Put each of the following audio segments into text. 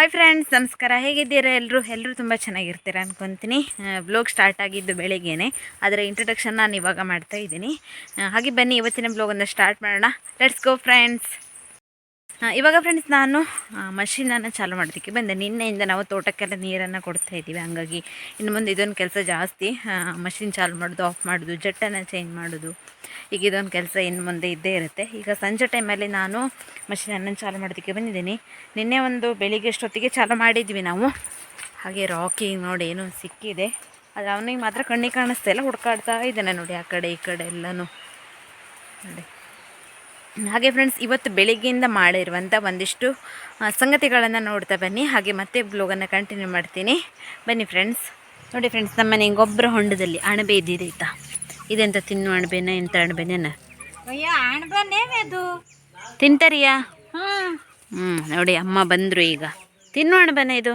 Hi friends ನಮಸ್ಕಾರ. ಹೇಗಿದ್ದೀರಾ ಎಲ್ಲರೂ ಎಲ್ಲರೂ ತುಂಬ ಚೆನ್ನಾಗಿರ್ತೀರ ಅನ್ಕೊತೀನಿ. ಬ್ಲಾಗ್ ಸ್ಟಾರ್ಟ್ ಆಗಿದ್ದು ಬೆಳಿಗ್ಗೆನೆ. ಅದರ ಇಂಟ್ರಡಕ್ಷನ್ ನಾನು ಇವಾಗ ಮಾಡ್ತಾ ಇದ್ದೀನಿ. ಹಾಗೆ ಬನ್ನಿ, ಇವತ್ತಿನ ಬ್ಲಾಗನ್ನು ಸ್ಟಾರ್ಟ್ ಮಾಡೋಣ. ಲೆಟ್ಸ್ ಗೋ ಫ್ರೆಂಡ್ಸ್ ಇವಾಗ ಫ್ರೆಂಡ್ಸ್ ನಾನು ಮಷೀನನ್ನು ಚಾಲು ಮಾಡೋದಕ್ಕೆ ಬಂದೆ. ನಿನ್ನೆಯಿಂದ ನಾವು ತೋಟಕ್ಕೆಲ್ಲ ನೀರನ್ನು ಕೊಡ್ತಾ ಇದ್ದೀವಿ. ಹಂಗಾಗಿ ಇನ್ನು ಮುಂದೆ ಇದೊಂದು ಕೆಲಸ ಜಾಸ್ತಿ. ಮಷಿನ್ ಚಾಲು ಮಾಡೋದು ಆಫ್ ಮಾಡೋದು, ಜಟ್ಟನ್ನು ಚೇಂಜ್ ಮಾಡೋದು. ಈಗ ಇದೊಂದು ಕೆಲಸ ಇನ್ನು ಮುಂದೆ ಇದ್ದೇ ಇರುತ್ತೆ. ಈಗ ಸಂಜೆ ಟೈಮಲ್ಲಿ ನಾನು ಮಷೀನನ್ನು ಚಾಲು ಮಾಡೋದಕ್ಕೆ ಬಂದಿದ್ದೀನಿ. ನಿನ್ನೆ ಒಂದು ಬೆಳಿಗ್ಗೆ ಅಷ್ಟೊತ್ತಿಗೆ ಚಾಲು ಮಾಡಿದ್ವಿ ನಾವು. ಹಾಗೆ ರಾಕಿ ನೋಡಿ ಏನೋ ಸಿಕ್ಕಿದೆ. ಅದು ಅವನಿಗೆ ಮಾತ್ರ ಕಣ್ಣಿಗೆ ಕಾಣಿಸ್ತಾ ಇಲ್ಲ, ಹುಡ್ಕಾಡ್ತಾ ಇದ್ದಾನೆ ನೋಡಿ ಆ ಕಡೆ ಈ ಕಡೆ ಎಲ್ಲನೂ. ನೋಡಿ. ಹಾಗೆ ಫ್ರೆಂಡ್ಸ್ ಇವತ್ತು ಬೆಳಿಗ್ಗೆಯಿಂದ ಮಾಡಿರುವಂಥ ಒಂದಿಷ್ಟು ಸಂಗತಿಗಳನ್ನು ನೋಡ್ತಾ ಬನ್ನಿ. ಹಾಗೆ ಮತ್ತೆ ಬ್ಲೋಗನ್ನು ಕಂಟಿನ್ಯೂ ಮಾಡ್ತೀನಿ. ಬನ್ನಿ ಫ್ರೆಂಡ್ಸ್ ನೋಡಿ ಫ್ರೆಂಡ್ಸ್ ನಮ್ಮ ಮನೆ ಗೊಬ್ಬರ ಹೊಂಡದಲ್ಲಿ ಅಣಬೆ ಇದ್ದಿದೆ ಆಯ್ತಾ? ಇದೆಂತ ತಿನ್ನು ಅಣಬೆನ ಎಂತ ಅಣಬೆನೇನ? ಅದು. ತಿಂತಾರಿಯಾ? ಹ್ಞೂ ನೋಡಿ ಅಮ್ಮ ಬಂದರು ಈಗ. ತಿನ್ನು ಅಣಬೆನ ಇದು?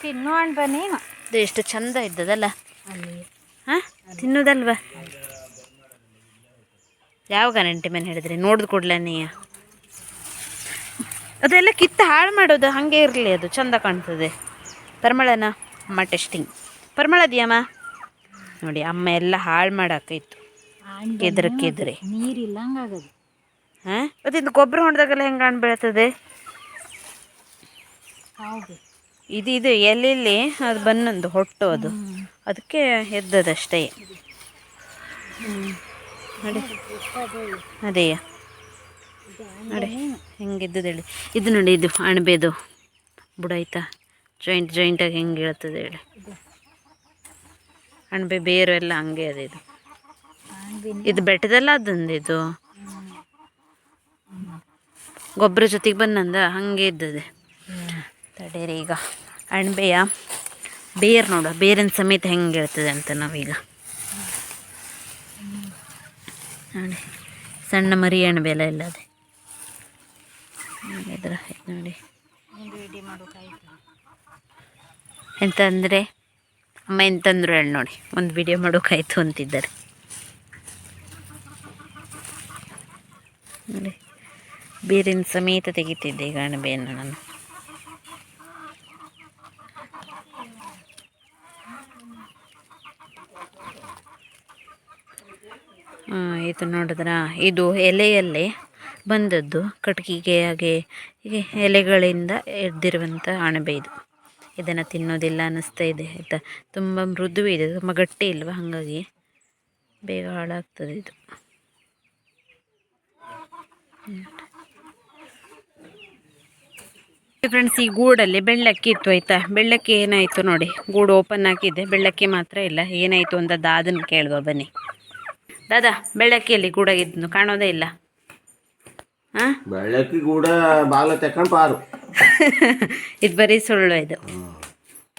ತಿನ್ನು ಅಣ್ಬನ್ನೇನು ಇದು ಎಷ್ಟು ಚಂದ ಇದ್ದದಲ್ಲ? ಹಾಂ? ತಿನ್ನೋದಲ್ವಾ? ಯಾವ ಗ್ಯಾರಂಟಿ ಮೇಲೆ ಹೇಳಿದ್ರಿ? ನೋಡಿದ ಕೂಡಲೇ ಅದೆಲ್ಲ ಕಿತ್ತು ಹಾಳು ಮಾಡೋದು ಹಾಗೆ ಇರಲಿ ಅದು ಚಂದ ಕಾಣ್ತದೆ. ಪರಿಮಳನ ಅಮ್ಮ ಟೆಸ್ಟಿಂಗ್ ಪರಿಮಳ ಅದಿಯಮ್ಮ? ನೋಡಿ ಅಮ್ಮ ಎಲ್ಲ ಹಾಳು ಮಾಡಾಕೈತು. ಕೆದ್ರ ಕೆದ್ರೆ ನೀರಿಲ್ಲ ಹಂಗಾಗದು ಹಾಂ? ಅದಿಂದ ಗೊಬ್ಬರ ಹೊಡೆದಾಗೆಲ್ಲ ಹೆಂಗೆ ಕಾಣ್ ಬೀಳ್ತದೆ ಇದು ಇದು ಎಲ್ಲೆಲ್ಲಿ? ಅದು ಬನ್ನೊಂದು ಹೊಟ್ಟು ಅದು. ಅದಕ್ಕೆ ಎದ್ದದಷ್ಟೇ. ನೋಡಿ. ಅದೇಯ ನೋಡಿ. ಹೆಂಗಿದ್ದದ ಹೇಳಿ ಇದು ನೋಡಿ, ಇದು ಅಣಬೇದು ಬುಡ ಜಾಯಿಂಟ್ ಜಾಯಿಂಟಾಗಿ ಹೆಂಗೆ ಹೇಳ್ತದೆ ಹೇಳಿ. ಅಣಬೆ ಬೇರು ಎಲ್ಲ ಹಂಗೆ ಅದ ಇದು. ಇದು ಬೆಟ್ಟದಲ್ಲ ಅದೊಂದು ಇದು? ಗೊಬ್ಬರ ಜೊತೆಗೆ ಬಂದಂದ? ಹಾಗೆ ಇದ್ದದೆ ತಡೀರಿ ಈಗ. ಅಣಬೆಯ ಬೇರು ನೋಡು ಬೇರಿನ ಸಮೇತ ಹೆಂಗೆ ಹೇಳ್ತದೆ ಅಂತ ನಾವೀಗ. ನೋಡಿ. ಸಣ್ಣ ಮರಿ ಅಣಬೆ ಎಲ್ಲ ಇಲ್ಲ ಅದೇ. ನೋಡಿ ನೋಡಿ ರೆಡಿ ಮಾಡೋಕಾಯ್ತು ಎಂತ ಅಂದರೆ ಅಮ್ಮ ಎಂತಂದ್ರು ಹೇಳಿ ನೋಡಿ. ಒಂದು ವಿಡಿಯೋ ಮಾಡೋಕ್ಕಾಯ್ತು ಅಂತಿದ್ದಾರೆ. ನೋಡಿ. ಬೇರಿನ ಸಮೇತ ತೆಗಿತಿದ್ದೆ ಈಗ ಅಣಬೆಯನ್ನು ನಾನು. ಇದು ನೋಡಿದ್ರಾ? ಇದು ಎಲೆಯಲ್ಲೇ ಬಂದದ್ದು. ಕಟ್ಟಿಗೆ ಹಾಗೆ ಎಲೆಗಳಿಂದ ಎದ್ದಿರುವಂಥ ಅಣಬೆ ಇದು. ಇದನ್ನು ತಿನ್ನೋದಿಲ್ಲ ಅನ್ನಿಸ್ತಾ ಇದೆ, ಆಯಿತಾ? ತುಂಬ ಮೃದು ಇದೆ, ತುಂಬ ಗಟ್ಟಿ ಇಲ್ವ? ಹಾಗಾಗಿ ಬೇಗ ಹಾಳಾಗ್ತದೆ ಇದು. ಫ್ರೆಂಡ್ಸ್ ಈ ಗೂಡಲ್ಲಿ ಬೆಳ್ಳಕ್ಕಿ ಇತ್ತು, ಆಯಿತಾ? ಬೆಳ್ಳಕ್ಕಿ ಏನಾಯಿತು ನೋಡಿ. ಗೂಡು ಓಪನ್ ಹಾಕಿದ್ದೆ ಬೆಳ್ಳಕ್ಕಿ ಮಾತ್ರ ಇಲ್ಲ. ಏನಾಯಿತು ಅಂತ ದಾದನ ಕೇಳುವ, ಬನ್ನಿ. ದಾದಾ ಬೆಳ್ಳಕ್ಕಿಯಲ್ಲಿ ಇದ್ನು ಕಾಣೋದೇ ಇಲ್ಲ. ಹಾಂ ಬೆಳ್ಳಕ್ಕಿ ಕೂಡ ಬಾಲ ತಕೊಂಡ್ ಪಾರು. ಇದು ಬರೀ ಸುಳ್ಳು ಇದು.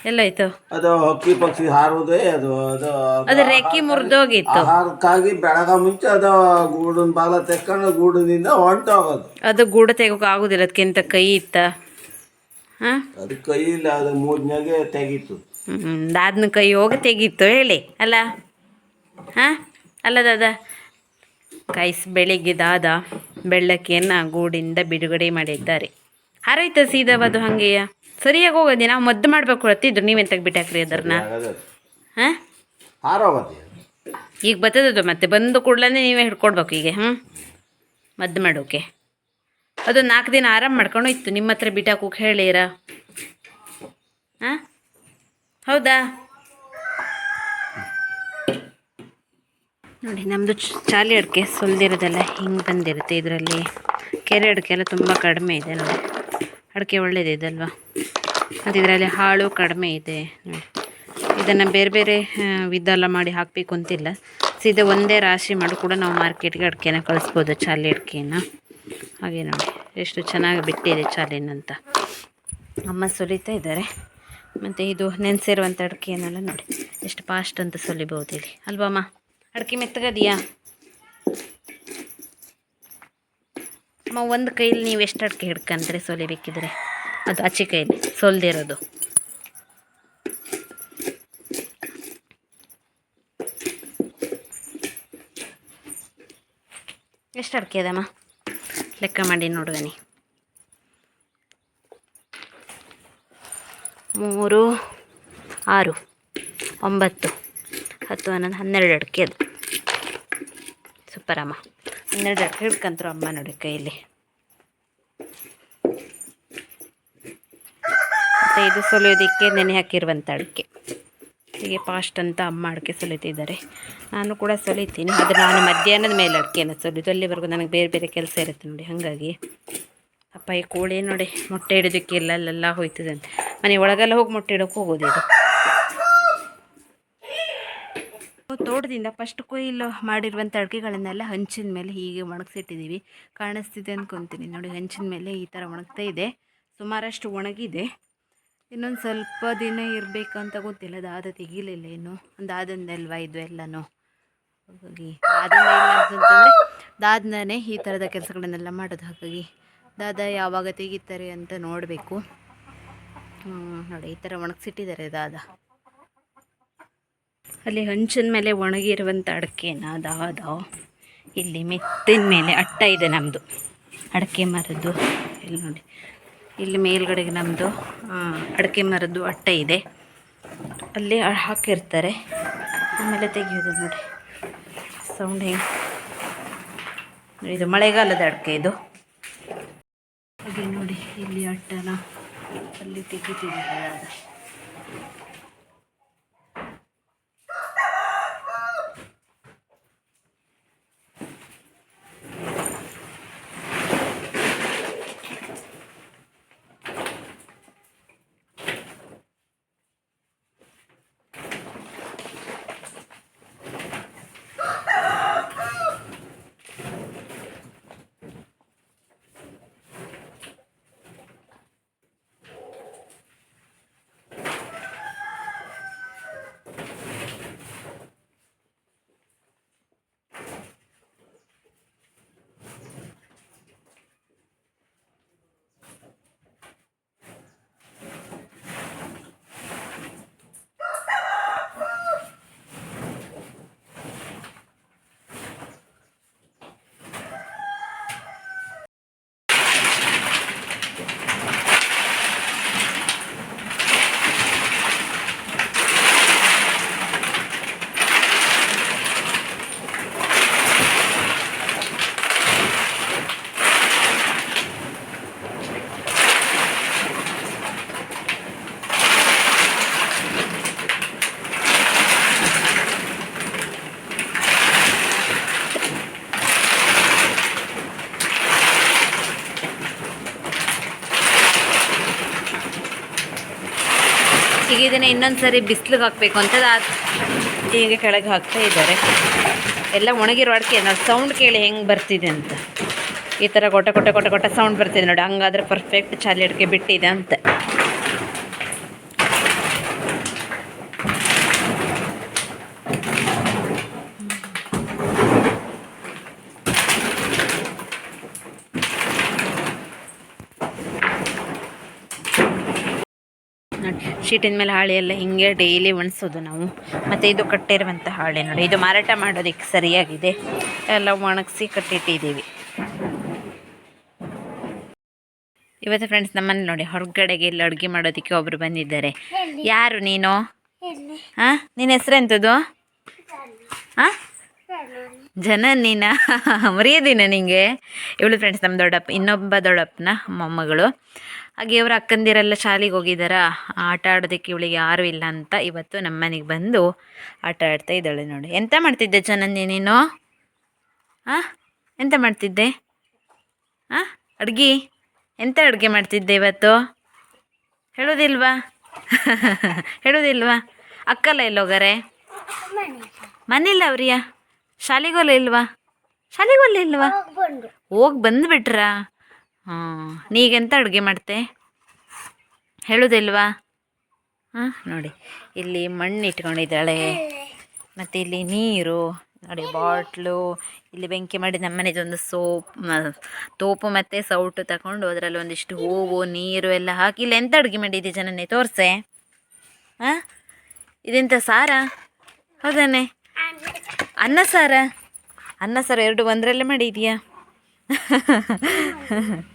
ಎಲ್ಲಾಯ್ತು? ಅದು ಹಕ್ಕಿ ಪಕ್ಷಿ ಹಾರುವುದೇ ಅದು ಅದು ಅದು ರೆಕ್ಕಿ ಮುರಿದೋಗಿತ್ತು. ಆಹಾರಕ್ಕಾಗಿ ಬೆಳಗ ಮುಂಚೆ ಅದು ಗೂಡನ್ ಬಾಲ ತೆಕ್ಕೊಂಡು ಗೂಡಿನಿಂದ ಹೊಂಟೋಗೋದು ಅದು ಗೂಡ ತೆಗೋಕೆ ಆಗೋದಿಲ್ಲ ಅದಕ್ಕಿಂತ ಕೈ ಇತ್ತ? ಹಾಂ ಅದು ಇಲ್ಲ ಅದು ತೆಗಿತ್ತು ತೆಗೀತು. ದಾದನ ಕೈ ಹೋಗಿ ತೆಗೀತು ಹೇಳಿ ಅಲ್ಲ? ಹಾಂ ಅಲ್ಲ ದಾದ. ಕೈಸ್ ಬೆಳಿಗ್ಗೆ ದಾದ ಬೆಳ್ಳಕ್ಕಿಯನ್ನು ಗೂಡಿಂದ ಬಿಡುಗಡೆ ಮಾಡಿದ್ದಾರೆ. ಹರೈತ ಸೀದವದು ಹಾಗೆಯ? ಸರಿಯಾಗಿ ಹೋಗೋದಿ ನಾವು ಮದ್ದು ಮಾಡಬೇಕು ಹತ್ತಿದ್ರು ನೀವೆಂತ ಬಿಟ್ಟಾಕ್ರಿ ಅದನ್ನ ಹಾಂ? ಈಗ ಬರ್ತದದು ಮತ್ತೆ. ಬಂದು ಕೂಡಲೇ ನೀವೇ ಹಿಡ್ಕೊಡ್ಬೇಕು ಈಗ ಹ್ಞೂ ಮದ್ದು ಮಾಡೋಕೆ. ಅದು ನಾಲ್ಕು ದಿನ ಆರಾಮ್ ಮಾಡ್ಕೊಂಡು ಇತ್ತು ನಿಮ್ಮ ಹತ್ರ ಬಿಟ್ಟಾಕೋಕೆ ಹೇಳಿರ ಹಾಂ? ಹೌದಾ? ನೋಡಿ ನಮ್ಮದು ಚಾಲಿ ಅಡಿಕೆ ಸುಲಿದಿರೋದೆಲ್ಲ ಹಿಂಗೆ ಬಂದಿರುತ್ತೆ ಇದರಲ್ಲಿ. ಕೆರೆ ಅಡಿಕೆ ಎಲ್ಲ ತುಂಬ ಕಡಿಮೆ ಇದೆ ನೋಡಿ. ಅಡಿಕೆ ಒಳ್ಳೇದಿದೆ ಅಲ್ವಾ ಮತ್ತು ಇದರಲ್ಲಿ ಹಾಳು ಕಡಿಮೆ ಇದೆ ನೋಡಿ. ಇದನ್ನು ಬೇರೆ ಬೇರೆ ವಿಧಲ್ಲ ಮಾಡಿ ಹಾಕಬೇಕು ಅಂತಿಲ್ಲ. ಸೀದಾ ಒಂದೇ ರಾಶಿ ಮಾಡಿ ಕೂಡ ನಾವು ಮಾರ್ಕೆಟ್ಗೆ ಅಡಿಕೆನ ಕಳಿಸ್ಬೋದು ಚಾಲಿ ಅಡಿಕೆನ. ಹಾಗೆ ನೋಡಿ, ಎಷ್ಟು ಚೆನ್ನಾಗಿ ಬಿಟ್ಟಿದೆ ಚಾಲಿನಂತ ಅಮ್ಮ ಸುಲಿತಾ ಇದ್ದಾರೆ. ಮತ್ತು ಇದು ನೆನೆಸಿರುವಂಥ ಅಡಿಕೆಯನ್ನೆಲ್ಲ ನೋಡಿ, ಎಷ್ಟು ಫಾಸ್ಟ್ ಅಂತ ಸುಲಿಬೋದು ಇಲ್ಲಿ. ಅಲ್ವಾ ಅಮ್ಮ? ಅಡಿಕೆ ಮೆತ್ತಗದಿಯಾ? ಅಮ್ಮ, ಒಂದು ಕೈಲಿ ನೀವು ಎಷ್ಟು ಅಡಿಕೆ ಹಿಡ್ಕಂದ್ರೆ ಸೊಲಿಬೇಕಿದ್ರೆ ಅದು ಆಚೆ ಕೈಲಿ, ಸೊಲ್ದಿರೋದು. ಎಷ್ಟು ಅಡಿಕೆ ಅದಮ್ಮ ಲೆಕ್ಕ ಮಾಡಿ ನೋಡುವನಿ. ಮೂರು, ಆರು, ಒಂಬತ್ತು. ಹತ್ತು ಹನ್ನೊಂದು ಹನ್ನೆರಡು ಅಡಿಕೆ ಅದು. ಸೂಪರಮ್ಮ ಹನ್ನೆರಡು ಅಡಿಕೆ ಹಿಡ್ಕಂತರು ಅಮ್ಮ ನೋಡಿ ಕೈಯಲ್ಲಿ ಮತ್ತು ಇದು ಸುಲಿಯೋದಕ್ಕೆ ನೆನೆ ಹಾಕಿರುವಂಥ ಅಡಿಕೆ. ಹೀಗೆ ಫಾಸ್ಟ್ ಅಂತ ಅಮ್ಮ ಅಡಿಕೆ ಸುಲಿತಿದ್ದಾರೆ. ನಾನು ಕೂಡ ಸುಲಿತೀನಿ ಅದು ನಾನು ಮಧ್ಯಾಹ್ನದ ಮೇಲೆ ಅಡಿಕೆನ ಸುಲಿದು, ಅಲ್ಲಿವರೆಗೂ ನನಗೆ ಬೇರೆ ಬೇರೆ ಕೆಲಸ ಇರುತ್ತೆ ನೋಡಿ, ಹಾಗಾಗಿ. ಅಪ್ಪ ಈ ಕೋಳಿ ನೋಡಿ, ಮೊಟ್ಟೆ ಇಡೋದಕ್ಕೆ ಅಲ್ಲೆಲ್ಲ ಹೋಯ್ತದೆ ಅಂತ ಮನೆ ಒಳಗೆಲ್ಲ ಹೋಗಿ ಮೊಟ್ಟೆ ಇಡೋಕೆ ಹೋಗೋದು ಇದು. ತೋಟದಿಂದ ಫಸ್ಟ್ ಕೊಯ್ಲು ಮಾಡಿರುವಂಥ ಅಡುಗೆಗಳನ್ನೆಲ್ಲ ಹಂಚಿನ ಮೇಲೆ ಹೀಗೆ ಒಣಗಿಸಿಟ್ಟಿದ್ದೀವಿ. ಕಾಣಿಸ್ತಿದೆ ಅಂದ್ಕೊತೀನಿ ನೋಡಿ, ಹಂಚಿನ ಮೇಲೆ ಈ ಥರ ಒಣಗ್ತಾ ಇದೆ. ಸುಮಾರಷ್ಟು ಒಣಗಿದೆ. ಇನ್ನೊಂದು ಸ್ವಲ್ಪ ದಿನ ಇರಬೇಕಂತ ಗೊತ್ತಿಲ್ಲ. ದಾದ ತೆಗಿಲಿಲ್ಲ ಏನು ದಾದಂದಲ್ವಾ ಇದು ಎಲ್ಲನೂ? ಹಾಗಾಗಿ ದಾದಿಂದ ಈ ಥರದ ಕೆಲಸಗಳನ್ನೆಲ್ಲ ಮಾಡೋದು. ಹಾಗಾಗಿ ದಾದ ಯಾವಾಗ ತೆಗಿತಾರೆ ಅಂತ ನೋಡಬೇಕು. ನೋಡಿ, ಈ ಥರ ಒಣಗಿಸಿಟ್ಟಿದ್ದಾರೆ ದಾದ. ಅಲ್ಲಿ ಹಂಚಿನ ಮೇಲೆ ಒಣಗಿರುವಂಥ ಅಡಿಕೆನ ದಾದ ಇಲ್ಲಿ ಮೆತ್ತಿನ ಮೇಲೆ ಅಟ್ಟ ಇದೆ ನಮ್ಮದು ಅಡಿಕೆ ಮರದ್ದು. ಇಲ್ಲಿ ನೋಡಿ. ಇಲ್ಲಿ ಮೇಲ್ಗಡೆಗೆ ನಮ್ಮದು ಅಡಿಕೆ ಮರದ್ದು ಅಟ್ಟ ಇದೆ. ಅಲ್ಲಿ ಹಾಕಿರ್ತಾರೆ. ಆಮೇಲೆ ತೆಗೆಯೋದು ನೋಡಿ. ಸೌಂಡ್ ಹೆಂಗೆ? ಇದು ಮಳೆಗಾಲದ ಅಡಿಕೆ ಇದು. ಹಾಗೆ ನೋಡಿ, ಇಲ್ಲಿ ಅಟ್ಟನ ಅಲ್ಲಿ ತೆಗಿತಿದ್ದಾರೆ ಇದನ್ನು ಇನ್ನೊಂದು ಸರಿ ಬಿಸಿಲಿಗೆ ಹಾಕಬೇಕು ಅಂತ ಹೀಗೆ ಕೆಳಗೆ ಹಾಕ್ತಾ ಇದ್ದಾರೆ. ಎಲ್ಲ ಒಣಗಿರೋ ಅಡಿಕೆ ನೋಡಿ ಸೌಂಡ್ ಕೇಳಿ ಹೆಂಗೆ ಬರ್ತಿದೆ ಅಂತ. ಈ ಥರ ಗೊಟ್ಟ ಕೊಟ್ಟ ಕೊಟ್ಟೆ ಕೊಟ್ಟ ಸೌಂಡ್ ಬರ್ತಿದೆ ನೋಡಿ. ಹಂಗಾದ್ರೆ ಪರ್ಫೆಕ್ಟ್ ಚಾಲಿ ಅಡಿಕೆ ಬಿಟ್ಟಿದೆ ಅಂತ ನೋಡಿ ಶೀಟಿನ ಮೇಲೆ ಹಾಳೆ ಎಲ್ಲ ಹಿಂಗೆ ಡೈಲಿ ಒಣಸೋದು ನಾವು. ಮತ್ತು ಇದು ಕಟ್ಟಿರುವಂಥ ಹಾಳೆ ನೋಡಿ. ಇದು ಮಾರಾಟ ಮಾಡೋದಕ್ಕೆ ಸರಿಯಾಗಿದೆ. ಎಲ್ಲ ಒಣಗಿಸಿ ಕಟ್ಟಿಟ್ಟಿದ್ದೀವಿ. ಇವತ್ತು ಫ್ರೆಂಡ್ಸ್ ನಮ್ಮನ್ನು ನೋಡಿ, ಹೊರಗಡೆಗೆ ಇಲ್ಲಿ ಅಡುಗೆ ಮಾಡೋದಕ್ಕೆ ಒಬ್ಬರು ಬಂದಿದ್ದಾರೆ. ಯಾರು ನೀನು? ಹಾಂ ನಿನ್ನ ಹೆಸರೆಂಥದ್ದು ಹಾಂ ಜನ ನೀನಾ? ಮರೆಯೋದಿನ ನಿಂಗೆ? ಇವಳು ಫ್ರೆಂಡ್ಸ್ ನಮ್ಮ ದೊಡ್ಡಪ್ಪ, ಇನ್ನೊಬ್ಬ ದೊಡ್ಡಪ್ಪನ ಮೊಮ್ಮಗಳು. ಹಾಗೆ ಅವರ ಅಕ್ಕಂದಿರೆಲ್ಲ ಶಾಲೆಗೆ ಹೋಗಿದ್ದಾರಾ ಆಟ ಆಡೋದಕ್ಕೆ ಇವಳಿಗೆ ಯಾರೂ ಇಲ್ಲ ಅಂತ ಇವತ್ತು ನಮ್ಮ ಮನೆಗೆ ಬಂದು ಆಟ ಆಡ್ತಾ ಇದ್ದಾಳೆ ನೋಡಿ. ಎಂತ ಮಾಡ್ತಿದ್ದೆ ಚನಂದಿ ನೀನು? ಹಾಂ ಎಂತ ಮಾಡ್ತಿದ್ದೆ? ಹಾಂ ಅಡುಗೆ? ಎಂತ ಅಡುಗೆ ಮಾಡ್ತಿದ್ದೆ ಇವತ್ತು? ಹೇಳೋದಿಲ್ವಾ? ಹೇಳೋದಿಲ್ವಾ? ಅಕ್ಕಲ್ಲ ಎಲ್ಲೋಗಾರೆ? ಮನಿಲ್ಲ ಅವ್ರಿಯಾ? ಶಾಲೆಗೋಲ್ಲ ಇಲ್ವಾ? ಶಾಲೆಗೋಲ್ಲ ಇಲ್ವಾ? ಹೋಗಿ ಬಂದುಬಿಟ್ರಾ? ಹಾಂ, ನೀಗೆಂತ ಅಡುಗೆ ಮಾಡ್ತೆ? ಹೇಳೋದಿಲ್ವಾ? ಹಾಂ, ನೋಡಿ, ಇಲ್ಲಿ ಮಣ್ಣು ಇಟ್ಕೊಂಡಿದ್ದಾಳೆ ಮತ್ತು ಇಲ್ಲಿ ನೀರು, ನೋಡಿ, ಬಾಟ್ಲು, ಇಲ್ಲಿ ಬೆಂಕಿ ಮಾಡಿ ನಮ್ಮನೆದೊಂದು ಸೋಪ್ ತೋಪು ಮತ್ತು ಸೌಟು ತಗೊಂಡು ಅದರಲ್ಲಿ ಒಂದಿಷ್ಟು ಹೂವು, ನೀರು ಎಲ್ಲ ಹಾಕಿ ಇಲ್ಲಿ ಎಂತ ಅಡುಗೆ ಮಾಡಿದ್ದೆ ಜನನೇ, ತೋರಿಸೆ? ಹಾಂ, ಇದೆಂತ ಸಾರ? ಹೌದಾನೆ ಅನ್ನ ಸಾರ? ಅನ್ನ ಸಾರ ಎರಡು ಒಂದರಲ್ಲೇ ಮಾಡಿದೀಯಾ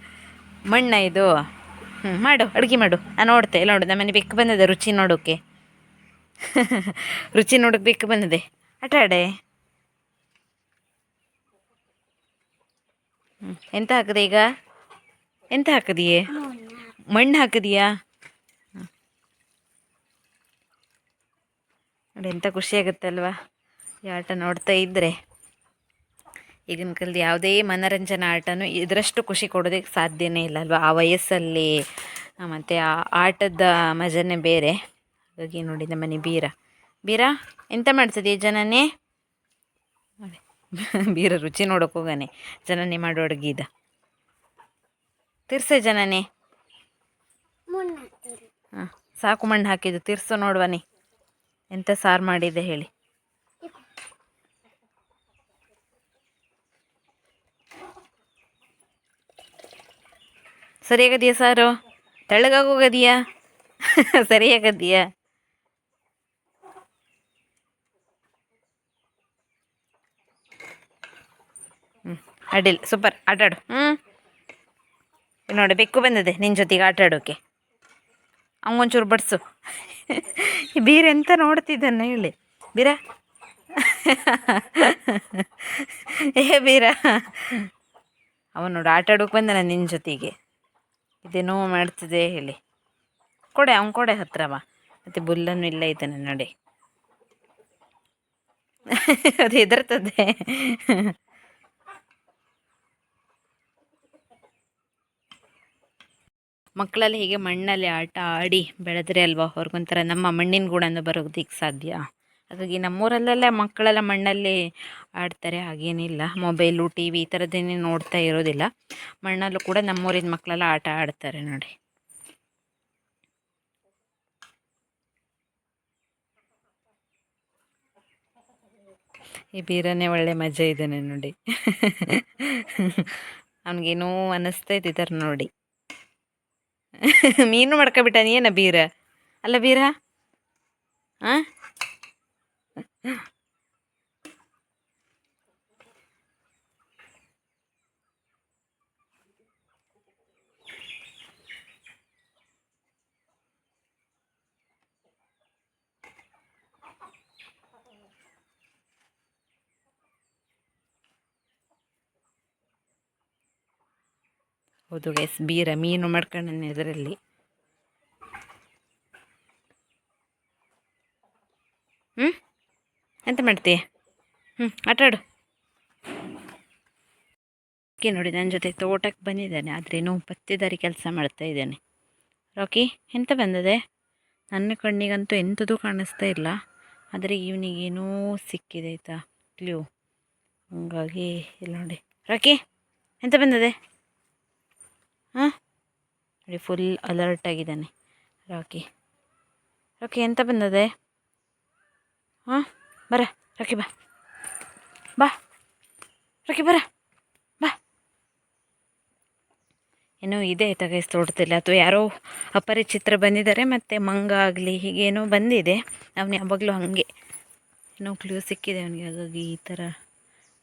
ಮಣ್ಣ ಇದು ಹ್ಞೂ ಮಾಡು, ಅಡುಗೆ ಮಾಡು. ನಾನು ನೋಡ್ತೆ ಇಲ್ಲ ನೋಡು. ನಮ್ಮನೆ ಬೆಕ್ಕು ಬಂದಿದೆ ರುಚಿ ನೋಡೋಕ್ಕೆ ರುಚಿ ನೋಡೋಕೆ ಬೆಕ್ಕು ಬಂದಿದೆ. ಆಟ ಆಡೆ. ಹ್ಞೂ ಎಂತ ಹಾಕಿದೆ ಈಗ? ಎಂತ ಹಾಕಿದೆಯೇ? ಮಣ್ಣು ಹಾಕಿದೆಯಾ. ನೋಡಿ ಎಂಥ ಖುಷಿಯಾಗುತ್ತಲ್ವಾ ಈ ಆಟ ನೋಡ್ತಾ ಇದ್ದರೆ ಈಗಿನ ಕಾಲದ ಯಾವುದೇ ಮನರಂಜನಾ ಆಟನೂ ಇದರಷ್ಟು ಖುಷಿ ಕೊಡೋದಕ್ಕೆ ಸಾಧ್ಯನೇ ಇಲ್ಲ ಅಲ್ವಾ? ಆ ವಯಸ್ಸಲ್ಲಿ ಮತ್ತು ಆ ಆಟದ ಮಜನೇ ಬೇರೆ. ಹಾಗಾಗಿ ನೋಡಿ ನಮ್ಮನೆ ಬೀರ. ಬೀರ ಎಂತ ಮಾಡ್ತದೆ ಜನನೇ? ನೋಡಿ ಬೀರ ರುಚಿ ನೋಡೋಕೆ ಹೋಗಾನೆ. ಜನನೇ ಮಾಡೋ ಅಡುಗೆದ ತಿರ್ಸೆ ಜನನೇ. ಹಾಂ ಸಾಕು ಮಣ್ಣು ಹಾಕಿದ್ದು. ತಿರ್ಸು ನೋಡುವನಿ. ಎಂತ ಸಾರು ಮಾಡಿದೆ ಹೇಳಿ. ಸರಿಯಾಗದೆಯಾ ಸಾರು? ತೆಳ್ಳಗಾಗೋಗದೆಯಾ? ಸರಿಯಾಗದೆಯಾ? ಹ್ಞೂ ಅಡ್ಡಿಲ್ಲ. ಸೂಪರ್. ಆಟಾಡು ಹ್ಞೂ ನೋಡಿ, ಬೆಕ್ಕು ಬಂದಿದೆ ನಿನ್ನ ಜೊತೆಗೆ ಆಟ ಆಡೋಕ್ಕೆ ಅವಂಗೊಂಚೂರು ಬಡಿಸು. ಈ ಬೀರ ಎಂತ ನೋಡ್ತಿದ್ದಾನೆ ಹೇಳಿ. ಬೀರ? ಏ ಬೀರ? ಅವನು ನೋಡಿ ಆಟಾಡೋಕೆ ಬಂದಾನ ನಿನ್ನ ಜೊತೆಗೆ. ಇದೇನೋ ಮಾಡ್ತಿದೆ ಹೇಳಿ. ಕೊಡೆ, ಅವ್ನು ಕೊಡೆ ಹತ್ರವ ಮತ್ತು ಬುಲ್ಲನ್ನು ಇಲ್ಲ ಇದ್ದಾನೆ ನೋಡಿ. ಅದು ಹೆದರ್ತದೆ. ಮಕ್ಕಳಲ್ಲಿ ಹೀಗೆ ಮಣ್ಣಲ್ಲಿ ಆಟ ಆಡಿ ಬೆಳೆದ್ರೆ ಅಲ್ವಾ? ಅವ್ರಿಗೊಂಥರ ನಮ್ಮ ಮಣ್ಣಿನ ಗುಣನ ಬರೋದಕ್ಕೆ ಸಾಧ್ಯ? ಹಾಗಾಗಿ ನಮ್ಮೂರಲ್ಲೆಲ್ಲ ಮಕ್ಕಳೆಲ್ಲ ಮಣ್ಣಲ್ಲಿ ಆಡ್ತಾರೆ, ಹಾಗೇನಿಲ್ಲ. ಮೊಬೈಲು ಟಿ ವಿ ಈ ಥರದ್ದೇನೇ ನೋಡ್ತಾ ಇರೋದಿಲ್ಲ. ಮಣ್ಣಲ್ಲೂ ಕೂಡ ನಮ್ಮೂರಿನ ಮಕ್ಕಳೆಲ್ಲ ಆಟ ಆಡ್ತಾರೆ ನೋಡಿ. ಈ ಬೀರನೇ ಒಳ್ಳೆ ಮಜಾ ಇದ್ದಾನೆ ನೋಡಿ. ಅವನಿಗೇನೋ ಅನ್ನಿಸ್ತಾ ಇದ್ದಾರೆ ನೋಡಿ. ಮೀನು ಮಾಡ್ಕೊಬಿಟ್ಟಾನ ನೀನ ಬೀರ? ಅಲ್ಲ ಬೀರ? ಆ? ಹೌದು ಗೈಸ್ ಬೀರ ಮೀನು ಮಾಡ್ಕೊಂಡನೆ ಇದರಲ್ಲಿ ಹ್ಞೂ ಎಂತ ಮಾಡ್ತೀಯ ಹ್ಞೂ ಆಟಾಡು ಓಕೆ ನೋಡಿ ನನ್ನ ಜೊತೆ ತೋಟಕ್ಕೆ ಬಂದಿದ್ದಾನೆ ಆದ್ರೇನು ಪತ್ತೆದಾರಿ ಕೆಲಸ ಮಾಡ್ತಾ ಇದ್ದಾನೆ. ರಾಕಿ, ಎಂತ ಬಂದಿದೆ? ನನ್ನ ಕಣ್ಣಿಗಂತೂ ಎಂಥದ್ದು ಕಾಣಿಸ್ತಾ ಇಲ್ಲ, ಆದರೆ ಇವನಿಗೇನೋ ಸಿಕ್ಕಿದೆ ಆಯಿತಾ? ಕ್ಲೂ. ಹಂಗಾಗಿ ಇಲ್ಲ ನೋಡಿ. ರಾಕಿ, ಎಂತ ಬಂದಿದೆ? ಹಾಂ? ನೋಡಿ, ಫುಲ್ ಅಲರ್ಟ್ ಆಗಿದ್ದಾನೆ ರಾಕಿ. ರಾಕಿ, ಎಂತ ಬಂದದೆ? ಹಾಂ? ಬರ ರಾಕಿ ಬಾ. ಬಾ. ರಾಕಿ ಬರ, ಬಾ. ಏನೋ ಇದೆ ತಗೈಸ್ ತೋಡ್ತಿಲ್ಲ ಅಥವಾ ಯಾರೋ ಅಪರಿಚಿತ್ರ ಬಂದಿದ್ದಾರೆ, ಮತ್ತು ಮಂಗ ಆಗಲಿ, ಹೀಗೇನೋ ಬಂದಿದೆ. ಅವನು ಯಾವಾಗಲೂ ಹಾಗೆ. ಏನೋ ಕ್ಲೂ ಸಿಕ್ಕಿದೆ ಅವನಿಗೆ, ಹಾಗಾಗಿ ಈ ಥರ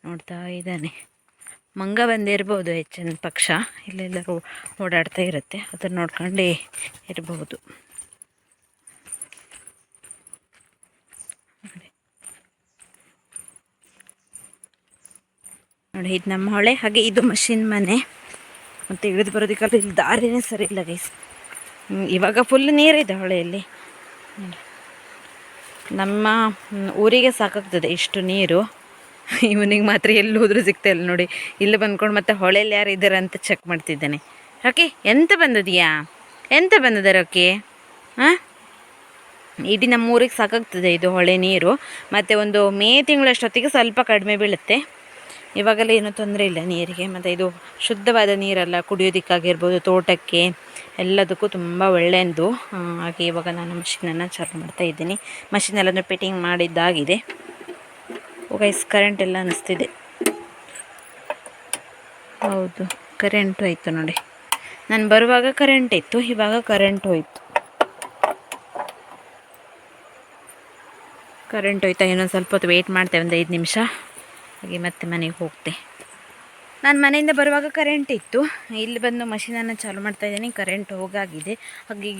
ನೋಡ್ತಾ ಇದ್ದಾನೆ. ಮಂಗ ಬಂದಿರ್ಬೋದು ಹೆಚ್ಚಿನ ಪಕ್ಷ. ಇಲ್ಲೆಲ್ಲರೂ ಓಡಾಡ್ತಾ ಇರುತ್ತೆ. ಅದನ್ನು ನೋಡ್ಕೊಂಡೇ ಇರಬಹುದು ನೋಡಿ, ಇದು ನಮ್ಮ ಹೊಳೆ, ಹಾಗೆ ಇದು ಮಷಿನ್ ಮನೆ. ಮತ್ತು ಇಳಿದು ಬರೋದಕ್ಕಲ್ಲ ಇಲ್ಲಿ ದಾರಿನೇ ಸರಿ ಇಲ್ಲ ಗೈಸ್ ಇವಾಗ ಫುಲ್ ನೀರಿದೆ ಹೊಳೆಯಲ್ಲಿ. ನಮ್ಮ ಊರಿಗೆ ಸಾಕಾಗ್ತದೆ ಇಷ್ಟು ನೀರು. ಇವನಿಗೆ ಮಾತ್ರ ಎಲ್ಲಿ ಹೋದರೂ ಸಿಗ್ತಾ ಇಲ್ಲ ನೋಡಿ. ಇಲ್ಲಿ ಬಂದ್ಕೊಂಡು ಮತ್ತೆ ಹೊಳೆಯಲ್ಲಿ ಯಾರು ಇದ್ದಾರೆ ಅಂತ ಚೆಕ್ ಮಾಡ್ತಿದ್ದಾನೆ. ಓಕೆ ಎಂತ ಬಂದದೀಯಾ? ಎಂತ ಬಂದದ ಓಕೆ ಹಾಂ? ಇಡೀ ನಮ್ಮ ಊರಿಗೆ ಸಾಕಾಗ್ತದೆ ಇದು ಹೊಳೆ ನೀರು. ಮತ್ತು ಒಂದು ಮೇ ತಿಂಗಳಷ್ಟೊತ್ತಿಗೆ ಸ್ವಲ್ಪ ಕಡಿಮೆ ಬೀಳುತ್ತೆ. ಇವಾಗೆಲ್ಲ ಏನೂ ತೊಂದರೆ ಇಲ್ಲ ನೀರಿಗೆ, ಮತ್ತು ಇದು ಶುದ್ಧವಾದ ನೀರಲ್ಲ, ಕುಡಿಯೋದಕ್ಕಾಗಿರ್ಬೋದು, ತೋಟಕ್ಕೆ ಎಲ್ಲದಕ್ಕೂ ತುಂಬ ಒಳ್ಳೆಯದು ಹಾಗೆ ಇವಾಗ ನಾನು ಮಷಿನನ್ನು ಚಾರ್ಜ್ ಮಾಡ್ತಾ ಇದ್ದೀನಿ. ಮಷಿನೆಲ್ಲನೂ ಫಿಟ್ಟಿಂಗ್ ಮಾಡಿದ್ದಾಗಿದೆ. ಗೈಸ್ ಕರೆಂಟ್ ಎಲ್ಲ ಅನ್ನಿಸ್ತಿದೆ ಹೌದು ಕರೆಂಟ್ ಆಯಿತು ನೋಡಿ. ನಾನು ಬರುವಾಗ ಕರೆಂಟ್ ಇತ್ತು, ಇವಾಗ ಕರೆಂಟ್ ಹೋಯ್ತು. ಕರೆಂಟ್ ಹೋಯ್ತಾ ಇನ್ನೊಂದು ಸ್ವಲ್ಪ ಹೊತ್ತು ವೆಯ್ಟ್ ಮಾಡ್ತೇವೆ, ಒಂದು ಐದು ನಿಮಿಷ. ಹಾಗೆ ಮತ್ತೆ ಮನೆಗೆ ಹೋಗ್ತೆ ನಾನು ಮನೆಯಿಂದ ಬರುವಾಗ ಕರೆಂಟ್ ಇತ್ತು. ಇಲ್ಲಿ ಬಂದು ಮಷೀನನ್ನು ಚಾಲು ಮಾಡ್ತಾ ಇದ್ದೀನಿ. ಕರೆಂಟ್ ಹೋಗಾಗಿದೆ. ಹಾಗೆ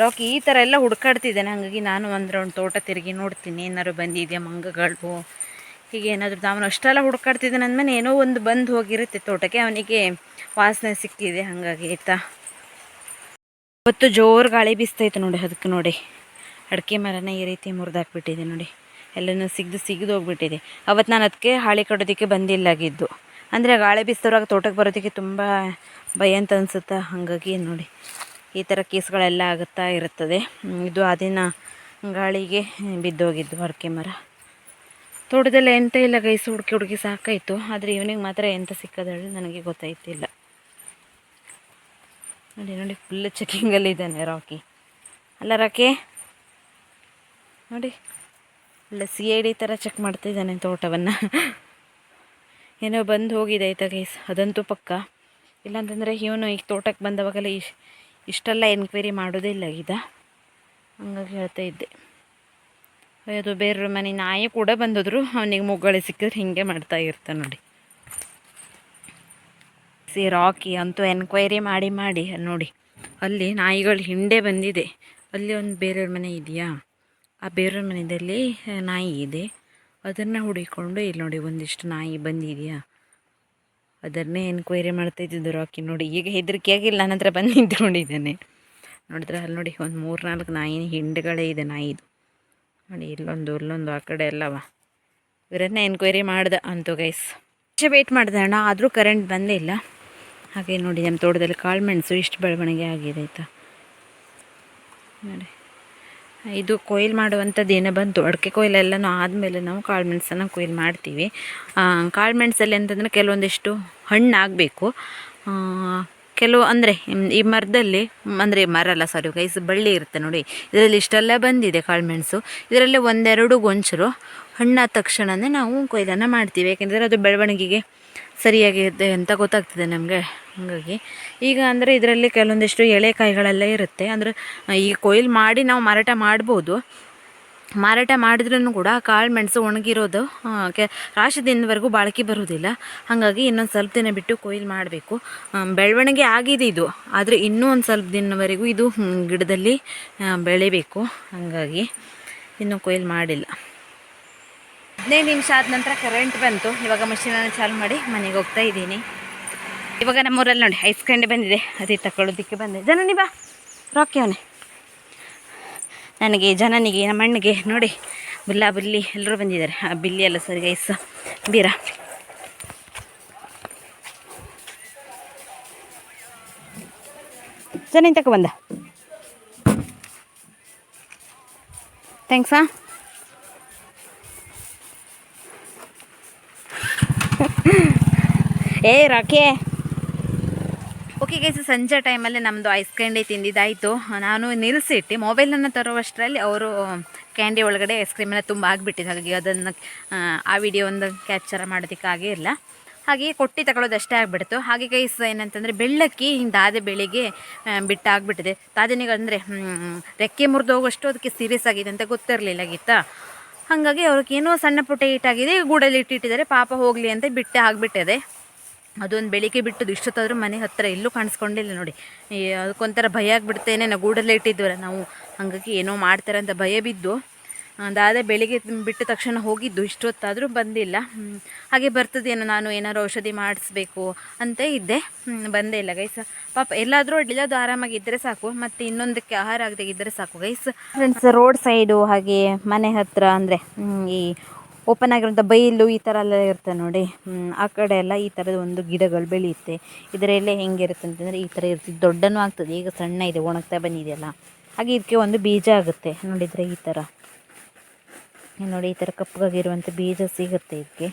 ರಾಕಿ ಈ ಥರ ಎಲ್ಲ ಹುಡ್ಕಾಡ್ತಿದ್ದಾನೆ. ಹಾಗಾಗಿ ನಾನು ಒಂದು ತೋಟ ತಿರುಗಿ ನೋಡ್ತೀನಿ. ಏನಾದ್ರು ಬಂದಿದೆಯಾ ಮಂಗಗಳು? ಹೀಗೆ ಏನಾದರೂ ಅವನು ಅಷ್ಟೆಲ್ಲ ಹುಡ್ಕಾಡ್ತಿದ್ದಾನೆ ಅಂದಮೇಲೆ ಏನೋ ಒಂದು ಬಂದು ಹೋಗಿರುತ್ತೆ ತೋಟಕ್ಕೆ. ಅವನಿಗೆ ವಾಸನೆ ಸಿಕ್ಕಿದೆ. ಹಾಗಾಗಿ ಆಯಿತಾ? ಇವತ್ತು ಜೋರು ಗಾಳಿ ಬೀಸ್ತೈತೆ ನೋಡಿ. ಅದಕ್ಕೆ ನೋಡಿ. ಅಡಿಕೆ ಮರನ ಈ ರೀತಿ ಮುರಿದಾಕ್ಬಿಟ್ಟಿದೆ ನೋಡಿ. ಎಲ್ಲನೂ ಸಿಗ್ದು ಸಿಗ್ದು ಹೋಗ್ಬಿಟ್ಟಿದೆ. ಅವತ್ತು ನಾನು ಅದಕ್ಕೆ ಹಾಳೆ ಬಂದಿಲ್ಲ ಬಂದಿಲ್ಲಾಗಿದ್ದು. ಅಂದರೆ ಗಾಳಿ ಬೀಸ್ತವ್ರಾಗ ತೋಟಕ್ಕೆ ಬರೋದಕ್ಕೆ ತುಂಬ ಭಯ ಅಂತ ಅನಿಸುತ್ತೆ? ಹಾಗಾಗಿ ನೋಡಿ, ಈ ಥರ ಕೇಸ್ಗಳೆಲ್ಲ ಆಗುತ್ತಾ ಇರುತ್ತದೆ. ಇದು ಆ ದಿನ ಗಾಳಿಗೆ ಬಿದ್ದೋಗಿದ್ದು ಹೊರಕೆ ಮರ. ತೋಟದಲ್ಲಿ ಎಂತ ಇಲ್ಲ ಗೈಸು, ಹುಡುಕಿ ಹುಡುಕಿ ಸಾಕಾಯಿತು. ಆದರೆ ಇವನಿಗೆ ಮಾತ್ರ ಎಂತ ಸಿಕ್ಕದಳು ನನಗೆ ಗೊತ್ತಾಯ್ತಿಲ್ಲ. ನೋಡಿ ನೋಡಿ ಫುಲ್ ಚೆಕಿಂಗಲ್ಲಿ ಇದ್ದಾನೆ ರಾಕಿ. ಅಲ್ಲ ರಾಕಿ, ನೋಡಿ. ಒಳ್ಳೆ ಸಿ ಐ ಡಿ ಥರ ಚೆಕ್ ಮಾಡ್ತಿದ್ದಾನೆ ತೋಟವನ್ನು. ಏನೋ ಬಂದು ಹೋಗಿದೆ ಆಯ್ತಾ ಗೈಸ್ ಅದಂತೂ ಪಕ್ಕ. ಇಲ್ಲಾಂತಂದರೆ ಇವನು ಈಗ ತೋಟಕ್ಕೆ ಬಂದವಾಗೆಲ್ಲ ಇಶ್ ಇಷ್ಟೆಲ್ಲ ಎನ್ಕ್ವೈರಿ ಮಾಡೋದೇ ಇಲ್ಲ ಈಗ. ಹಂಗಾಗಿ ಹೇಳ್ತಾ ಇದ್ದೆ. ಅದು ಬೇರೆ ಮನೆ ನಾಯಿ ಕೂಡ ಬಂದಿದ್ರು, ಅವನಿಗೆ ಮುಗ್ಗಳಿ ಸಿಕ್ಕಿದ್ರೆ ಹಿಂಗೆ ಮಾಡ್ತಾ ಇರ್ತಾನೆ ನೋಡಿ. ಸಿ ರಾಕಿ ಅಂತೂ ಎನ್ಕ್ವೈರಿ ಮಾಡಿ ಮಾಡಿ, ನೋಡಿ. ಅಲ್ಲಿ ನಾಯಿಗಳು ಹಿಂಡೆ ಬಂದಿದೆ. ಅಲ್ಲಿ ಒಂದು ಬೇರೆಯವ್ರ ಮನೆ ಇದೆಯಾ? ಆ ಬೇರೆಯವ್ರ ಮನೆಯಲ್ಲಿ ನಾಯಿ ಇದೆ. ಅದನ್ನು ಹುಡಿಕೊಂಡು ಇಲ್ಲಿ ನೋಡಿ ಒಂದಿಷ್ಟು ನಾಯಿ ಬಂದಿದೆಯಾ? ಅದನ್ನೇ ಎನ್ಕ್ವೈರಿ ಮಾಡ್ತಾ ಇದ್ದಿದ್ದು ರಾಕಿ ನೋಡಿ. ಈಗ ಹೆದರಿಕೆ ಆಗಿಲ್ಲ ನನ್ನ ಹತ್ರ ಬಂದು ನಿಂತ್ಕೊಂಡಿದ್ದಾನೆ. ನೋಡಿದ್ರೆ ಅಲ್ಲಿ ನೋಡಿ ಒಂದು ಮೂರು ನಾಲ್ಕು ನಾಯಿನ ಹಿಂಡುಗಳೇ ಇದೆ ನಾಯಿದು ನೋಡಿ, ಇಲ್ಲೊಂದು ಇಲ್ಲೊಂದು, ಆ ಕಡೆ ಎಲ್ಲವ. ಇವರನ್ನೇ ಎನ್ಕ್ವೈರಿ ಮಾಡ್ದೆ ಅಂತೂ ಗೈಸ್ ವೇಟ್ ಮಾಡಿದೆ ಅಣ್ಣ, ಆದರೂ ಕರೆಂಟ್ ಬಂದೇ ಇಲ್ಲ. ಹಾಗೆ ನೋಡಿ ನಮ್ಮ ತೋಟದಲ್ಲಿ ಕಾಳು ಮೆಣಸು ಇಷ್ಟು ಬೆಳವಣಿಗೆ ಆಗಿದೆ ಆಯಿತಾ? ನೋಡಿ. ಇದು ಕೊಯ್ಲು ಮಾಡುವಂಥದ್ದು ಏನೋ ಬಂತು. ಅಡಿಕೆ ಕೊಯ್ಲೆಲ್ಲನೂ ಆದಮೇಲೆ ನಾವು ಕಾಳು ಮೆಣಸನ್ನು ಕೊಯ್ಲು ಮಾಡ್ತೀವಿ. ಕಾಳು ಮೆಣಸಲ್ಲಿ ಅಂತಂದರೆ ಕೆಲವೊಂದಿಷ್ಟು ಹಣ್ಣು ಆಗಬೇಕು. ಕೆಲವು ಅಂದರೆ ಈ ಮರದಲ್ಲಿ, ಅಂದರೆ ಮರ ಅಲ್ಲ ಸಾರಿ ಗೈಸ್, ಬಳ್ಳಿ ಇರುತ್ತೆ ನೋಡಿ. ಇದರಲ್ಲಿ ಇಷ್ಟೆಲ್ಲ ಬಂದಿದೆ ಕಾಳುಮೆಣಸು ಇದರಲ್ಲಿ ಒಂದೆರಡು ಗೊಂಚರು ಹಣ್ಣಾದ ತಕ್ಷಣವೇ ನಾವು ಕೊಯ್ಲನ್ನು ಮಾಡ್ತೀವಿ. ಯಾಕೆಂದರೆ ಅದು ಬೆಳವಣಿಗೆಗೆ ಸರಿಯಾಗಿದೆ ಅಂತ ಗೊತ್ತಾಗ್ತದೆ ನಮಗೆ. ಹಾಗಾಗಿ ಈಗ ಅಂದರೆ ಇದರಲ್ಲಿ ಕೆಲವೊಂದಿಷ್ಟು ಎಳೆಕಾಯಿಗಳೆಲ್ಲ ಇರುತ್ತೆ. ಅಂದರೆ ಈಗ ಕೊಯ್ಲು ಮಾಡಿ ನಾವು ಮಾರಾಟ ಮಾಡ್ಬೋದು. ಮಾರಾಟ ಮಾಡಿದ್ರೂ ಕೂಡ ಕಾಳು ಮೆಣಸು ಒಣಗಿರೋದು ಕೆ ರಾಶಿ ದಿನದವರೆಗೂ ಬಾಳಿಕೆ ಬರೋದಿಲ್ಲ ಹಾಗಾಗಿ ಇನ್ನೊಂದು ಸ್ವಲ್ಪ ದಿನ ಬಿಟ್ಟು ಕೊಯ್ಲು ಮಾಡಬೇಕು. ಬೆಳವಣಿಗೆ ಆಗಿದೆ ಇದು. ಆದರೆ ಇನ್ನೂ ಒಂದು ಸ್ವಲ್ಪ ದಿನವರೆಗೂ ಇದು ಗಿಡದಲ್ಲಿ ಬೆಳಿಬೇಕು. ಹಾಗಾಗಿ ಇನ್ನೂ ಕೊಯ್ಲು ಮಾಡಿಲ್ಲ. ಹದಿನೈದು ನಿಮಿಷ ಆದ ನಂತರ ಕರೆಂಟ್ ಬಂತು. ಇವಾಗ ಮಷೀನನ್ನು ಚಾಲು ಮಾಡಿ ಮನೆಗೆ ಹೋಗ್ತಾ ಇದ್ದೀನಿ. ಇವಾಗ ನಮ್ಮೂರಲ್ಲಿ ನೋಡಿ ಐಸ್ ಕ್ರೀಮ್ ಬಂದಿದೆ. ಅದೇ ತಗೊಳ್ಳೋದಕ್ಕೆ ಬಂದೆ. ಜನನಿ ಬಾ. ರಾಕಿ ನನಗೆ, ಜನನಿಗೆ, ನಮ್ಮ ಅಣ್ಣಗೆ ನೋಡಿ ಬುಲ್ಲಾ ಬುಲ್ಲಿ ಎಲ್ಲರೂ ಬಂದಿದ್ದಾರೆ. ಆ ಬಿಲ್ಲಿ ಎಲ್ಲ ಸರಿ ಐಸ್ ಬೀರ. ಜನ ತಕ ಬಂದ. ಥ್ಯಾಂಕ್ಸಾ ಏ, ರಾಕೆ. ಓಕೆ ಗೈಸ್ ಸಂಜೆ ಟೈಮಲ್ಲಿ ನಮ್ಮದು ಐಸ್ ಕ್ಯಾಂಡಿ ತಿಂದಿದ್ದಾಯಿತು. ನಾನು ನಿಲ್ಲಿಸಿಟ್ಟು ಮೊಬೈಲನ್ನು ತರುವಷ್ಟರಲ್ಲಿ ಅವರು ಕ್ಯಾಂಡಿ ಒಳಗಡೆ ಐಸ್ ಕ್ರೀಮೆಲ್ಲ ತುಂಬ ಆಗಿಬಿಟ್ಟಿದೆ. ಹಾಗಾಗಿ ಅದನ್ನು, ಆ ವಿಡಿಯೋ ಒಂದು ಕ್ಯಾಪ್ಚರ್ ಮಾಡೋದಕ್ಕಾಗೇ ಇಲ್ಲ. ಹಾಗೆ ಕೊಟ್ಟಿ ತಗೊಳ್ಳೋದು ಅಷ್ಟೇ ಆಗಿಬಿಡ್ತು. ಹಾಗೆ ಗೈಸ್ ಏನಂತಂದರೆ ಬೆಳ್ಳಕ್ಕಿ ಹಿಂಗೆ ದಾದೆ ಬೆಳಿಗ್ಗೆ ಬಿಟ್ಟಾಗ್ಬಿಟ್ಟಿದೆ ದಾದನಿಗೆ ಅಂದರೆ ರೆಕ್ಕೆ ಮುರಿದು ಹೋಗೋಷ್ಟು ಅದಕ್ಕೆ ಸೀರಿಯಸ್ ಆಗಿದೆ ಅಂತ ಗೊತ್ತಿರಲಿಲ್ಲ ಗೀತಾ. ಹಾಗಾಗಿ ಅವ್ರಿಗೆ ಏನೋ ಸಣ್ಣ ಪುಟ್ಟ ಈಟಾಗಿದೆ ಗೂಡಲ್ಲಿ ಇಟ್ಟಿಟ್ಟಿದ್ದಾರೆ. ಪಾಪ ಹೋಗಲಿ ಅಂತ ಬಿಟ್ಟೆ ಆಗಿಬಿಟ್ಟಿದೆ. ಅದೊಂದು ಬೆಳಿಗ್ಗೆ ಬಿಟ್ಟದ್ದು ಇಷ್ಟೊತ್ತಾದರೂ ಮನೆ ಹತ್ತಿರ ಎಲ್ಲೂ ಕಾಣಿಸ್ಕೊಂಡಿಲ್ಲ ನೋಡಿ. ಅದಕ್ಕೊಂಥರ ಭಯ ಆಗಿಬಿಡ್ತೇನೆ. ನಾವು ಗೂಡಲ್ಲೇ ಇಟ್ಟಿದ್ವಲ್ಲ, ನಾವು ಹಂಗಾಗಿ ಏನೋ ಮಾಡ್ತಾರೆ ಅಂತ ಭಯ ಬಿದ್ದು, ಅದಾದ ಬೆಳಿಗ್ಗೆ ಬಿಟ್ಟ ತಕ್ಷಣ ಹೋಗಿದ್ದು, ಇಷ್ಟೊತ್ತಾದರೂ ಬಂದಿಲ್ಲ. ಹಾಗೆ ಬರ್ತದೇನೋ, ನಾನು ಏನಾದ್ರು ಔಷಧಿ ಮಾಡಿಸ್ಬೇಕು ಅಂತ ಇದ್ದೆ. ಬಂದೇ ಇಲ್ಲ ಗೈಸ್ ಪಾಪ ಎಲ್ಲಾದರೂ ಅಡ್ಲಿಲ್ಲದು ಆರಾಮಾಗಿದ್ದರೆ ಸಾಕು, ಮತ್ತು ಇನ್ನೊಂದಕ್ಕೆ ಆಹಾರ ಆಗದೆ ಇದ್ದರೆ ಸಾಕು ಗೈಸ್ ಫ್ರೆಂಡ್ಸ್ ರೋಡ್ ಸೈಡು ಹಾಗೆ ಮನೆ ಹತ್ತಿರ ಅಂದರೆ ಈ ಓಪನ್ ಆಗಿರುವಂಥ ಬೈಲು ಈ ಥರ ಎಲ್ಲ ಇರುತ್ತೆ ನೋಡಿ. ಆ ಕಡೆ ಎಲ್ಲ ಈ ಥರದ ಒಂದು ಗಿಡಗಳು ಬೆಳೆಯುತ್ತೆ. ಇದರಲ್ಲೇ ಹೆಂಗಿರುತ್ತೆ ಅಂತಂದರೆ ಈ ಥರ ಇರ್ತದೆ ದೊಡ್ಡನೂ ಆಗ್ತದೆ. ಈಗ ಸಣ್ಣ ಇದೆ, ಒಣಗ್ತಾ ಬಂದಿದೆಯಲ್ಲ. ಹಾಗೆ ಇದಕ್ಕೆ ಒಂದು ಬೀಜ ಆಗುತ್ತೆ. ನೋಡಿದರೆ ಈ ಥರ. ನೋಡಿ, ಈ ಥರ ಕಪ್ಪಗಾಗಿರುವಂಥ ಬೀಜ ಸಿಗುತ್ತೆ ಇದಕ್ಕೆ.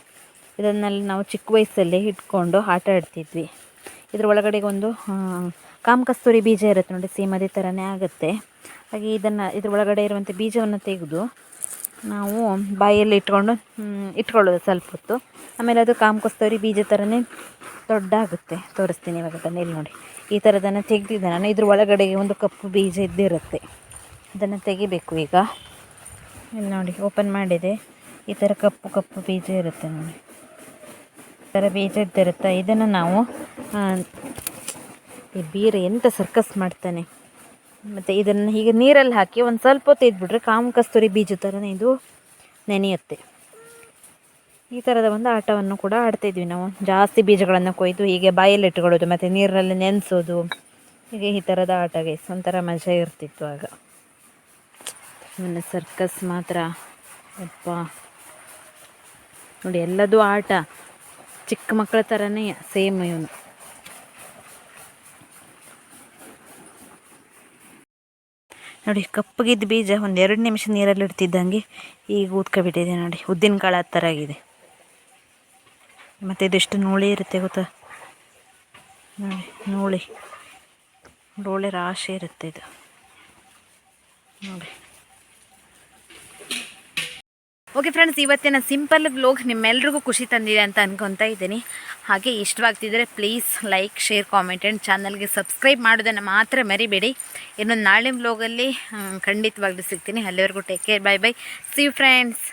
ಇದನ್ನೆಲ್ಲ ನಾವು ಚಿಕ್ಕ ವಯಸ್ಸಲ್ಲೇ ಇಟ್ಕೊಂಡು ಆಟ ಆಡ್ತಿದ್ವಿ. ಇದ್ರ ಒಳಗಡೆ ಒಂದು ಕಾಮ ಕಸ್ತೂರಿ ಬೀಜ ಇರುತ್ತೆ ನೋಡಿ. ಸೇಮ್ ಅದೇ ಥರನೇ ಆಗುತ್ತೆ. ಹಾಗೆ ಇದನ್ನು, ಇದ್ರ ಒಳಗಡೆ ಇರುವಂಥ ಬೀಜವನ್ನು ತೆಗೆದು ನಾವು ಬಾಯಲ್ಲಿ ಇಟ್ಕೊಂಡು ಇಟ್ಕೊಳ್ಳೋದು ಸ್ವಲ್ಪ ಹೊತ್ತು. ಆಮೇಲೆ ಅದು ಕಾಮ ಕಸ್ತೂರಿ ಬೀಜ ಥರನೇ ದೊಡ್ಡ ಆಗುತ್ತೆ ತೋರಿಸ್ತೀನಿ ಇವಾಗ ಅದನ್ನು ಇಲ್ಲಿ ನೋಡಿ. ಈ ಥರದನ್ನು ತೆಗೆದಿದ್ದೆ ನಾನು. ಇದ್ರ ಒಳಗಡೆ ಒಂದು ಕಪ್ಪು ಬೀಜ ಇದ್ದಿರುತ್ತೆ. ಅದನ್ನು ತೆಗಿಬೇಕು ಈಗ. ಇಲ್ಲಿ ನೋಡಿ ಓಪನ್ ಮಾಡಿದೆ. ಈ ಥರ ಕಪ್ಪು ಕಪ್ಪು ಬೀಜ ಇರುತ್ತೆ ನೋಡಿ. ಥರ ಬೀಜ ಇದ್ದಿರುತ್ತೆ. ಇದನ್ನು ನಾವು ಈ ಬೀರ ಎಂತ ಸರ್ಕಸ್ ಮಾಡ್ತಾನೆ. ಮತ್ತು ಇದನ್ನು ಹೀಗೆ ನೀರಲ್ಲಿ ಹಾಕಿ ಒಂದು ಸ್ವಲ್ಪ ಹೊತ್ತು ಇದ್ಬಿಟ್ರೆ ಕಾಮ ಕಸ್ತೂರಿ ಬೀಜ ಥರನೇ ಇದು ನೆನೆಯುತ್ತೆ. ಈ ಥರದ ಒಂದು ಆಟವನ್ನು ಕೂಡ ಆಡ್ತಾಯಿದ್ವಿ ನಾವು. ಜಾಸ್ತಿ ಬೀಜಗಳನ್ನು ಕೊಯ್ದು ಹೀಗೆ ಬಾಯಲ್ಲಿ ಇಟ್ಕೊಳ್ಳೋದು, ಮತ್ತು ನೀರಲ್ಲಿ ನೆನೆಸೋದು. ಹೀಗೆ ಈ ಥರದ ಆಟ ಗೈಸ್ ಒಂಥರ ಮಜಾ ಇರ್ತಿತ್ತು ಆಗ. ಇವನ್ನ ಸರ್ಕಸ್ ಮಾತ್ರ. ಅಪ್ಪ ನೋಡಿ ಎಲ್ಲದೂ ಆಟ. ಚಿಕ್ಕ ಮಕ್ಕಳ ಥರನೇ ಸೇಮ್ ಇವನು. ನೋಡಿ, ಕಪ್ಪಗಿದ್ದ ಬೀಜ ಒಂದು ಎರಡು ನಿಮಿಷ ನೀರಲ್ಲಿ ಇಡ್ತಿದ್ದಂಗೆ ಈಗ ಊದ್ಕೊಬಿಟ್ಟಿದೆ ನೋಡಿ, ಉದ್ದಿನ ಕಾಳು ಆ ಥರ ಆಗಿದೆ. ಮತ್ತು ಇದೆಷ್ಟು ನೂಳಿ ಇರುತ್ತೆ ಗೊತ್ತಾ? ನೋಡಿ, ನೂಳಿ. ಒಳ್ಳೆ ರಾಶಿ ಇರುತ್ತೆ ಇದು. ನೋಡಿ. ಓಕೆ ಫ್ರೆಂಡ್ಸ್ ಇವತ್ತಿನ ಸಿಂಪಲ್ ಬ್ಲಾಗ್ ನಿಮ್ಮೆಲ್ರಿಗೂ ಖುಷಿ ತಂದಿದೆ ಅಂತ ಅನ್ಕೊತಾ ಇದ್ದೀನಿ. ಹಾಗೆ ಇಷ್ಟವಾಗ್ತಿದ್ರೆ please like share comment and ಚಾನಲ್ಗೆ ಸಬ್ಸ್ಕ್ರೈಬ್ ಮಾಡೋದನ್ನು ಮಾತ್ರ ಮರಿಬೇಡಿ. ಇನ್ನೊಂದು ನಾಳೆ ಬ್ಲಾಗಲ್ಲಿ ಖಂಡಿತವಾಗ್ಲೂ ಸಿಗ್ತೀನಿ. ಅಲ್ಲಿವರೆಗೂ take care bye bye see friends